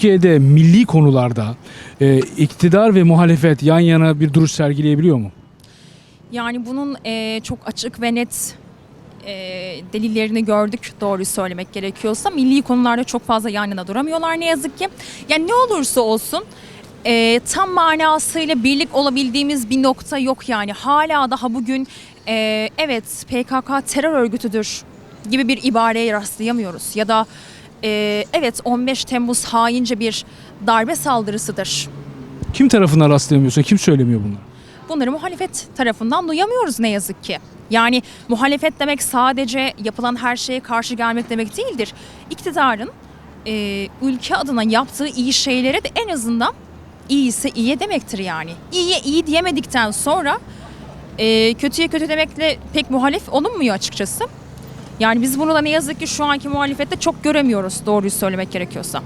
Türkiye'de milli konularda e, iktidar ve muhalefet yan yana bir duruş sergileyebiliyor mu? Yani bunun eee, çok açık ve net eee, delillerini gördük doğruyu söylemek gerekiyorsa. Milli konularda çok fazla yan yana duramıyorlar ne yazık ki. Yani ne olursa olsun eee, tam manasıyla birlik olabildiğimiz bir nokta yok yani. Hala daha bugün eee, evet PKK terör örgütüdür gibi bir ibareye rastlayamıyoruz. Ya da eee, evet 15 Temmuz haince bir darbe saldırısıdır. Kim tarafından rastlayamıyorsun? Kim söylemiyor bunları? Bunları muhalefet tarafından duyamıyoruz ne yazık ki. Yani muhalefet demek sadece yapılan her şeye karşı gelmek demek değildir. İktidarın e, ülke adına yaptığı iyi şeylere de en azından iyiyse iyi demektir yani. İyiye iyi diyemedikten sonra e, kötüye kötü demekle pek muhalif olunmuyor açıkçası. Yani biz bunu da ne yazık ki şu anki muhalefette çok göremiyoruz doğruyu söylemek gerekiyorsa.